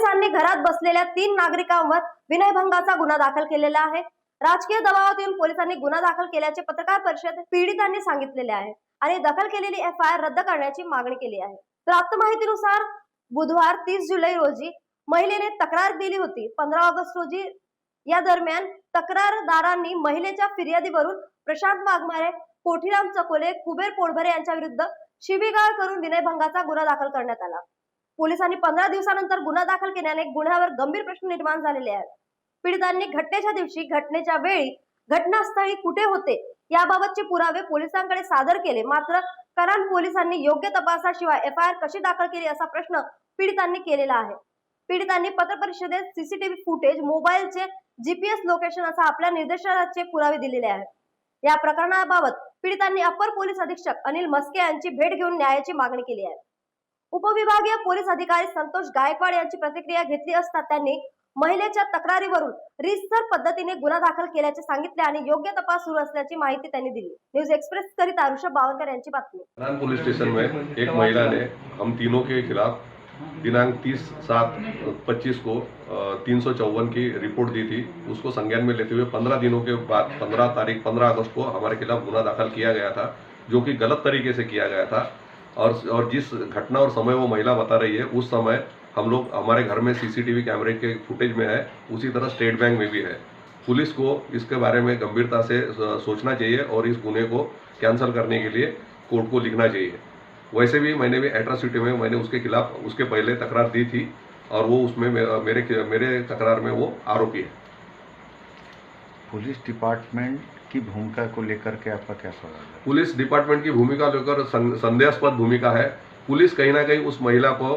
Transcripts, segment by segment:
पोलिसांनी घरात बसलेल्या तीन नागरिकांवर विनयभंगाचा गुन्हा दाखल केलेला आहे. राजकीय दबावात येऊन पोलिसांनी गुन्हा दाखल केल्याचे पत्रकार परिषद पीडितांनी सांगितलेले आहे आणि दखल केलेली एफ आय आर रद्द करण्याची मागणी केली आहे. प्राप्त माहितीनुसार बुधवार तीस जुलै रोजी महिलेने तक्रार दिली होती. पंधरा ऑगस्ट रोजी या दरम्यान तक्रारदारांनी महिलेच्या फिर्यादीवरून प्रशांत वाघमारे पोठीराम चकोले कुबेर पोटभरे यांच्या विरुद्ध शिबिगाळ करून विनयभंगाचा गुन्हा दाखल करण्यात आला. पोलिसांनी पंधरा दिवसानंतर गुन्हा दाखल केल्याने गुन्ह्यावर गंभीर प्रश्न निर्माण झालेले आहेत. पीडितांनी घटनेच्या दिवशी घटनेच्या वेळी घटनास्थळी कुठे होते याबाबतचे पुरावे पोलिसांकडे सादर केले. मात्र कराड पोलिसांनी योग्य तपासाशिवाय एफ आय आर कशी दाखल केली असा प्रश्न पीडितांनी केलेला आहे. पीडितांनी पत्रपरिषदेत सीसीटीव्ही फुटेज मोबाईलचे जीपीएस लोकेशन असा आपल्या निर्देशनाचे पुरावे दिलेले आहेत. या प्रकरणाबाबत पीडितांनी अपर पोलीस अधीक्षक अनिल मस्के यांची भेट घेऊन न्यायाची मागणी केली आहे. उपविभागीय पोलीस अधिकारी संतोष गायकवाड यांची प्रतिक्रिया घेतली असता त्यांनी महिलेच्या तक्रारीवरून रितसर पद्धतीने गुन्हा दाखल केल्याचे सांगितले आणि योग्य तपास सुरू असल्याची माहिती त्यांनी दिली. न्यूज़ एक्सप्रेस करिता ऋषभ बावनकर यांची बातमी. पुलिस स्टेशन में एक महिला ने हम तीनों के खिलाफ दिनांक 30 सात 25 को तीन सौ चौवन की रिपोर्ट दी थी। उसको संज्ञान में लेते हुए 15 दिनों के बाद 15 तारीख 15 अगस्त को हमारे खिलाफ गुना दाखिल किया गया था, जो कि गलत तरीके से किया गया था। और और जिस घटना और समय वो महिला बता रही है, उस समय हम लोग, हमारे घर में सीसीटीवी कैमरे के फुटेज में है, उसी तरह स्टेट बैंक में भी है। पुलिस को इसके बारे में गंभीरता से सोचना चाहिए और इस गुने को कैंसिल करने के लिए कोर्ट को लिखना चाहिए। वैसे भी मैंने भी एट्रोसिटी में, मैंने उसके खिलाफ, उसके पहले तकरार दी थी और वो उसमें मेरे मेरे तकरार में वो आरोपी है। पुलिस डिपार्टमेंट की भूमिका को लेकर के आपका क्या सवाल है? पुलिस डिपार्टमेंट की भूमिका लेकर संदेहास्पद भूमिका है। पुलिस कहीं ना कहीं उस महिला को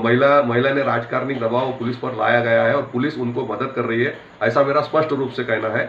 महिला महिला ने राजकारणी दबाव पुलिस पर लाया गया है और पुलिस उनको मदद कर रही है ऐसा मेरा स्पष्ट रूप से कहना है।